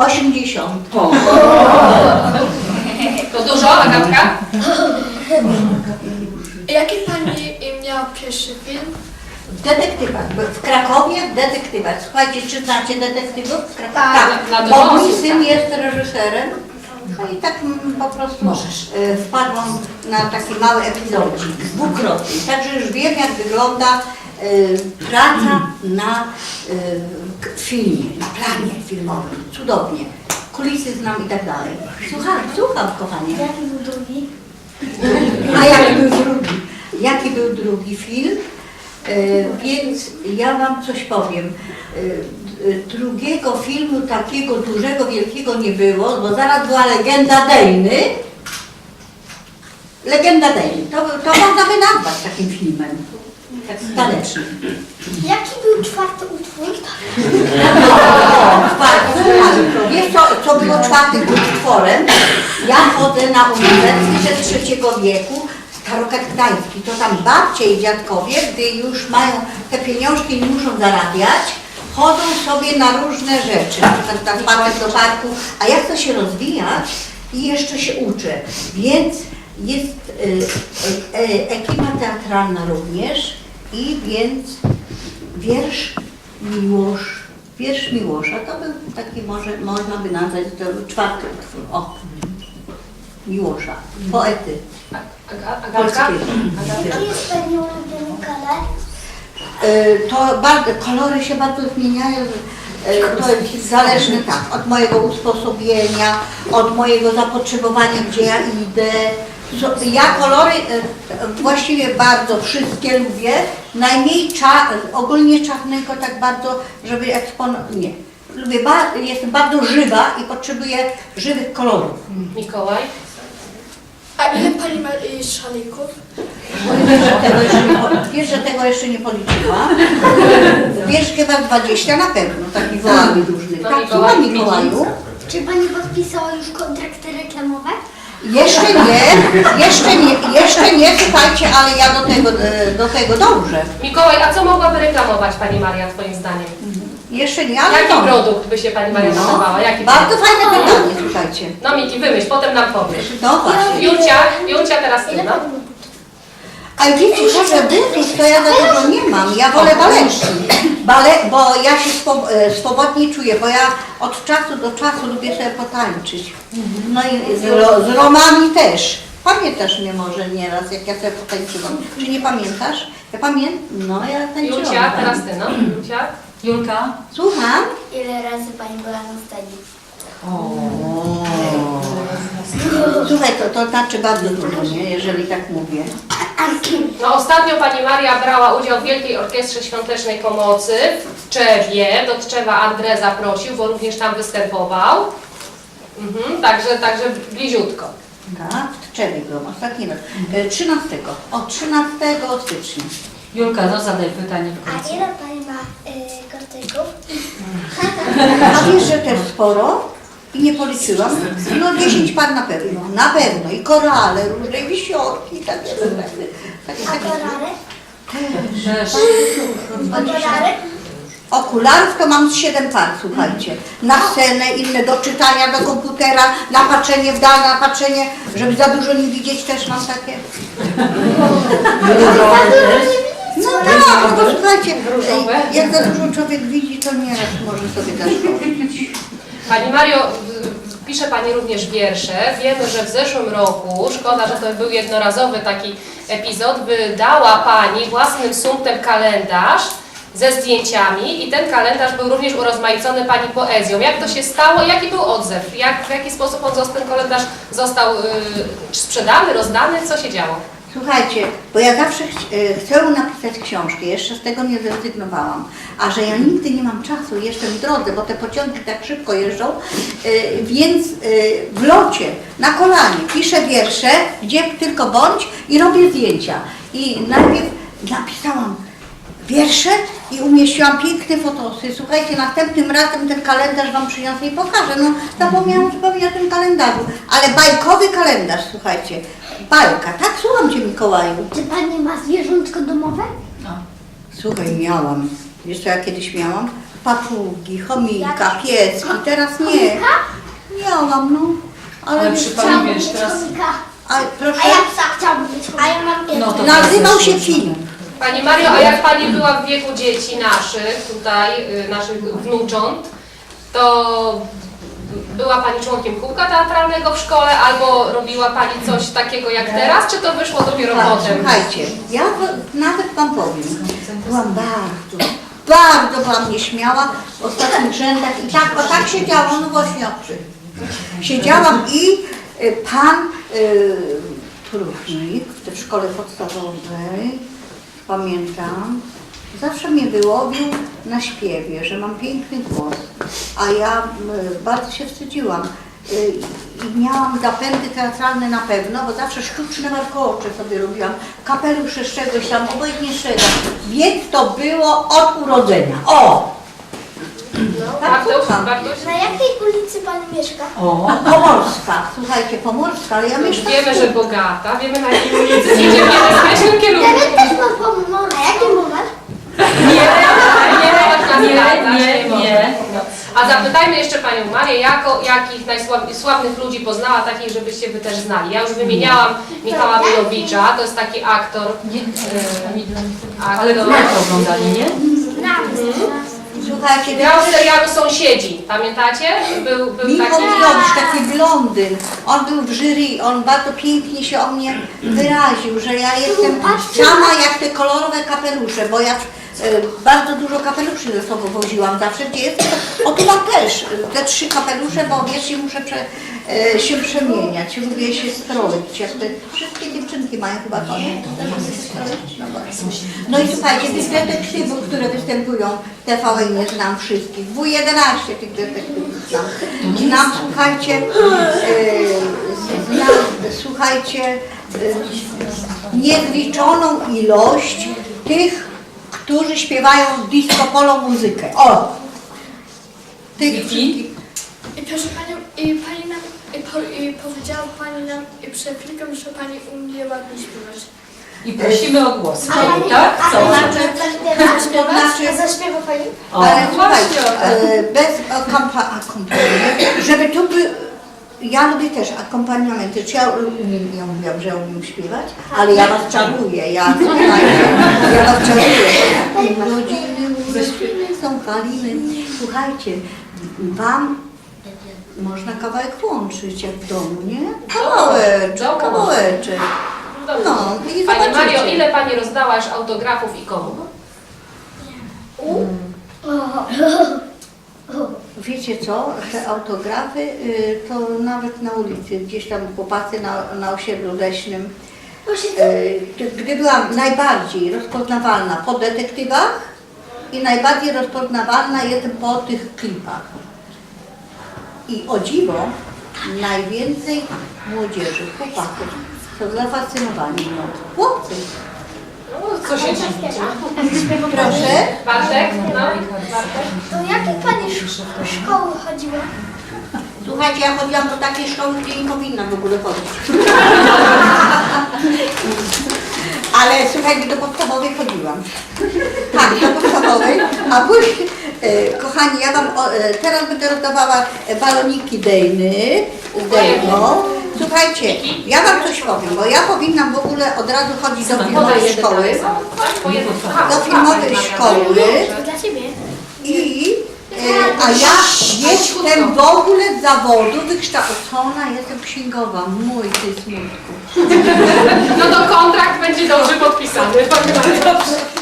80. To dużo, Agatka? Jaki pani miała pierwszy film? W detektywach. Bo W Krakowie w detektywach. Słuchajcie, czy znacie detektywów? w Krakowie? Tak, dla bo mój dorosłych, syn tak. jest reżyserem. No i tak mm, po prostu e, wpadłam na taki mały epizodzik, dwukrotnie. Także już wiem, jak wygląda e, praca na e, k- filmie, na planie filmowym. Cudownie. Kulisy znam i tak dalej. Słucham, słucham, kochanie. Jaki był drugi? A jaki był drugi? Jaki był drugi film? E, więc ja Wam coś powiem. E, drugiego filmu takiego dużego, wielkiego nie było, bo zaraz była Legenda Dejny. Legenda Dejny. To, to można by nazwać takim filmem. Tak tanecznym. Jaki był czwarty utwór? Czwarty, a Wiesz co, co było czwartym utworem? Ja chodzę na uniwersytet trzeciego wieku, Starokat Gdański. To tam babcie i dziadkowie, gdy już mają te pieniążki i muszą zarabiać, chodzą sobie na różne rzeczy. Na przykład tam patrzę do parku, a ja chcę się rozwijać i jeszcze się uczę. Więc jest e, e, ekipa teatralna również i więc wiersz Miłosz, wiersz Miłosza, to był taki może, można by nazwać, to był czwarty utwór, o, Miłosza, poety polskiego. Jaki jest pani ulubiony kolor? E, To bardzo, kolory się bardzo zmieniają, e, to jest zależne tak, od mojego usposobienia, od mojego zapotrzebowania, gdzie ja idę. Ja kolory e, właściwie bardzo wszystkie lubię, najmniej cza, ogólnie czarnego tak bardzo, żeby eksponować, nie. Lubię, ba, jestem bardzo żywa i potrzebuję żywych kolorów. Mikołaj? A ile pani ma y, szalików? Wiesz, że tego jeszcze nie, po- wiesz, że tego jeszcze nie policzyłam. Wiesz, chyba 20 na pewno, takich wołami różnych. No, Tak, Mikołaj, Mikołaju. Czy pani podpisała już kontrakty reklamowe? Jeszcze nie, jeszcze nie, jeszcze nie, słuchajcie, ale ja do tego, e, do tego dążę. Mikołaj, a co mogłaby reklamować Pani Maria Twoim zdaniem? Jeszcze nie, ale Jaki dążę. produkt by się Pani Maria reklamowała? Jaki Bardzo produkt? fajne pytanie, słuchajcie. No Miki, wymyśl, potem nam powiesz. No właśnie. Julcia, Julcia teraz Ty, no. A wiecie, że butów to ja za dużo nie mam, ja wolę baletki. Bale, bo ja się swo, e, swobodnie czuję, bo ja od czasu do czasu lubię sobie potańczyć. No i z, ro, z Romami też. Pamiętasz mnie może nieraz, jak ja sobie potańczyłam. Czy nie pamiętasz? Ja pamiętam, no ja tańczyłam. Julcia, teraz Ty, no. Julcia? Julka? Słucham? Ile razy pani była na scenie? Słuchaj, to, to znaczy bardzo dużo, nie? Jeżeli tak mówię. No ostatnio Pani Maria brała udział w Wielkiej Orkiestrze Świątecznej Pomocy w Tczewie. Do Tczewa Andrę zaprosił, bo również tam występował. Mhm, także, także bliziutko. Tak, w Tczewie byłam ostatni raz. E, 13. O, 13 stycznia. Julka, no zadaj pytanie w A końcu. ile pani ma y, kortyków? A wiesz, że też sporo? I nie policzyłam. No 10 par na pewno, na pewno. I korale, różne wisiorki, takie, takie, A takie. dolary? Też. Okularów to mam z 7 par, słuchajcie. Na scenę, inne do czytania, do komputera, na patrzenie w dal, na patrzenie, żeby za dużo nie widzieć też mam takie. No tak, no bo słuchajcie, Różowe? jak za dużo człowiek widzi, to nieraz może sobie zaszkodzić. Pani Mario, pisze Pani również wiersze. Wiemy, że w zeszłym roku, szkoda, że to był jednorazowy taki epizod, wydała Pani własnym sumptem kalendarz ze zdjęciami i ten kalendarz był również urozmaicony Pani poezją. Jak to się stało? Jaki był odzew? Jak, w jaki sposób on ten kalendarz został y, sprzedany, rozdany? Co się działo? Słuchajcie, bo ja zawsze ch- e, chcę napisać książkę, jeszcze z tego nie zrezygnowałam, a że ja nigdy nie mam czasu, jestem w drodze, bo te pociągi tak szybko jeżdżą, e, więc e, w locie, na kolanie piszę wiersze, gdzie tylko bądź i robię zdjęcia. I najpierw napisałam wiersze i umieściłam piękne fotosy. Słuchajcie, następnym razem ten kalendarz Wam przyniosę i pokażę. No, zapomniałam zupełnie o tym kalendarzu. Ale bajkowy kalendarz, słuchajcie. Bajka, tak? Słucham Cię, Mikołaju. Czy pani ma zwierzątko domowe? Słuchaj, miałam. Wiesz co ja kiedyś miałam? papugi, chomika, pieski, teraz nie. Miałam, no. Ale, Ale przy pani wiesz, mieć teraz... chomika. a, proszę, A ja psa chciałabym mieć chomika. A ja mam pies. No to nazywał się Filip. Pani Mario, a jak Pani była w wieku dzieci naszych, tutaj, y, naszych wnucząt, to była Pani członkiem kółka teatralnego w szkole, albo robiła Pani coś takiego jak teraz, czy to wyszło dopiero Tak, potem? Słuchajcie, ja nawet wam powiem, byłam bardzo, bardzo byłam nieśmiała w ostatnich rzędach i tak, o tak siedziałam, no właśnie oczy. Siedziałam i y, pan y, Próżnik w szkole podstawowej, pamiętam, zawsze mnie wyłowił na śpiewie, że mam piękny głos, a ja bardzo się wstydziłam. Y, I miałam zapędy teatralne na pewno, bo zawsze sztuczne warkocze sobie robiłam, kapelusze z czegoś tam, obojętnie z czego. Więc to było od urodzenia. O! Tak, słucham. Na jakiej ulicy Pani mieszka? O, Pomorska, słuchajcie, Pomorska, ale ja Już mieszkam wiemy, że bogata, wiemy na jakiej ulicy idziemy w kierunku. Ja też mam pomysł. A jaki numer? Nie, nie, można Nie, zdradzać, nie, można. nie. No. A zapytajmy jeszcze Panią Marię, jako, jakich najsławnych ludzi poznała, takich, żebyście Wy też znali. Ja już wymieniałam Michała Milowicza, to jest taki aktor, nie, e, ale aktor. to oglądali, nie? Znam. Słuchajcie, Grał w serialu Sąsiedzi, pamiętacie? Był, był Michał taki... Milowicz, taki blondyn, on był w jury, on bardzo pięknie się o mnie wyraził, że ja jestem sama jak te kolorowe kapelusze, bo ja bardzo dużo kapeluszy ze sobą woziłam zawsze, gdzie jest, o tu mam też e, te trzy kapelusze, bo wiesz, muszę prze, e, się przemieniać, lubię się stroić, jak te wszystkie dziewczynki mają chyba to? No. No i słuchajcie, tych detektywów, które występują w TVN nie znam wszystkich. W11 tych detektywów znam. Znam, słuchajcie, znam, słuchajcie, niezliczoną ilość tych, którzy śpiewają disco polo muzykę. O! Tych I- wszystkich. I proszę Panią, i Pani nam, i, po, i powiedziała Pani nam i przed chwilką, że Pani umie ładnie śpiewać. I prosimy o głos. A Pani, Tak? a Co? Pani zaśpiewa? To znaczy, A zaśpiewa Pani? O, Ale właśnie. słuchajcie, e, bez akompa- akompaniamentu, żeby tu by... Ja lubię też akompaniamenty. Czy ja umiem, ja mówiłam, że umiem śpiewać, ale ja was czaruję, ja, słuchajcie, ja was czaruję. Rodziny, urodziny są haliny. Słuchajcie, wam można kawałek włączyć jak w domu, nie? Kawałeczek, kawałeczek. No, i Pani zobaczycie. Mario, ile Pani rozdała już autografów i komu? Wiecie co, te autografy y, to nawet na ulicy, gdzieś tam chłopacy na, na osiedlu leśnym, y, gdy byłam najbardziej rozpoznawalna po detektywach i najbardziej rozpoznawalna jestem po tych klipach. I o dziwo, najwięcej młodzieży, chłopaków są zafascynowani mną. Chłopcy, No, co się dziwicie? proszę. Bartek? No, Bartek? Do jakiej Pani sz- szkoły chodziła? Słuchajcie, ja chodziłam do takiej szkoły, gdzie nie powinna w ogóle chodzić. Ale słuchajcie, do podstawowej chodziłam. Tak, do podstawowej. A później, e, kochani, ja wam o, e, teraz będę rozdawała baloniki Dejny z Dejną. Słuchajcie, ja wam coś powiem, bo ja powinnam w ogóle od razu chodzić do filmowej szkoły. Tak, Do słuchamy, filmowej Maria. szkoły. To dla Ciebie. I, e, a ja jestem w ogóle z zawodu wykształcona, jestem księgowa. Mój ty smutku. No to kontrakt będzie dobrze podpisany. Mario.